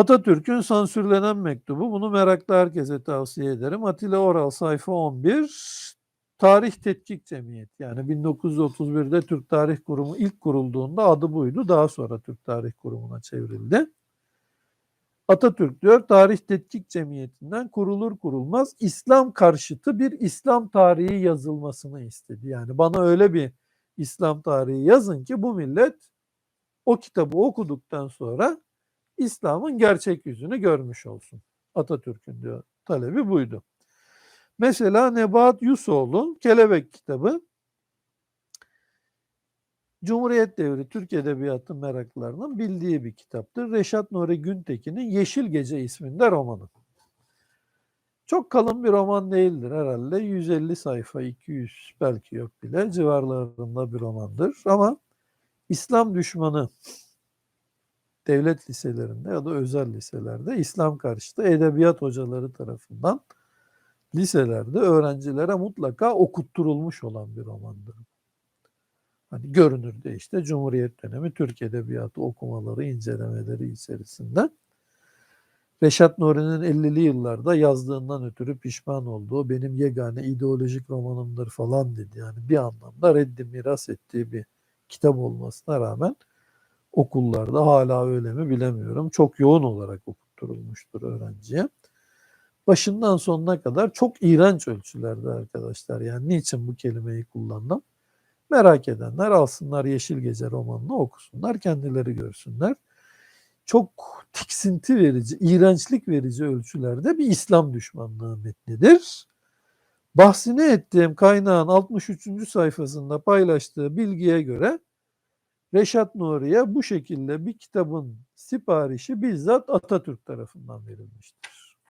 Atatürk'ün sansürlenen mektubu. Bunu meraklı herkese tavsiye ederim. Atilla Oral sayfa 11. Tarih Tetkik Cemiyeti. Yani 1931'de Türk Tarih Kurumu ilk kurulduğunda adı buydu. Daha sonra Türk Tarih Kurumu'na çevrildi. Atatürk diyor Tarih Tetkik Cemiyeti'nden kurulur kurulmaz İslam karşıtı bir İslam tarihi yazılmasını istedi. Yani bana öyle bir İslam tarihi yazın ki bu millet o kitabı okuduktan sonra İslam'ın gerçek yüzünü görmüş olsun. Atatürk'ün diyor talebi buydu. Mesela Nebahat Yusoğlu Kelebek kitabı Cumhuriyet devri Türk Edebiyatı meraklılarının bildiği bir kitaptır. Reşat Nuri Güntekin'in Yeşil Gece isminde romanı. Çok kalın bir roman değildir herhalde. 150 sayfa, 200 belki yok bile civarlarında bir romandır. Ama İslam düşmanı devlet liselerinde ya da özel liselerde İslam karşıtı edebiyat hocaları tarafından liselerde öğrencilere mutlaka okutturulmuş olan bir romandır. Hani görünürde işte Cumhuriyet dönemi Türk Edebiyatı okumaları, incelemeleri içerisinde. Reşat Nuri'nin 50'li yıllarda yazdığından ötürü pişman olduğu benim yegane ideolojik romanımdır falan dedi. Yani bir anlamda reddi miras ettiği bir kitap olmasına rağmen okullarda hala öyle mi bilemiyorum. Çok yoğun olarak okutturulmuştur öğrenciye. Başından sonuna kadar çok iğrenç ölçülerde arkadaşlar. Yani niçin bu kelimeyi kullandım? Merak edenler alsınlar Yeşil Gece romanını okusunlar, kendileri görsünler. Çok tiksinti verici, iğrençlik verici ölçülerde bir İslam düşmanlığı metnidir. Bahsini ettiğim kaynağın 63. sayfasında paylaştığı bilgiye göre Reşat Nuri'ye bu şekilde bir kitabın siparişi bizzat Atatürk tarafından verilmiştir.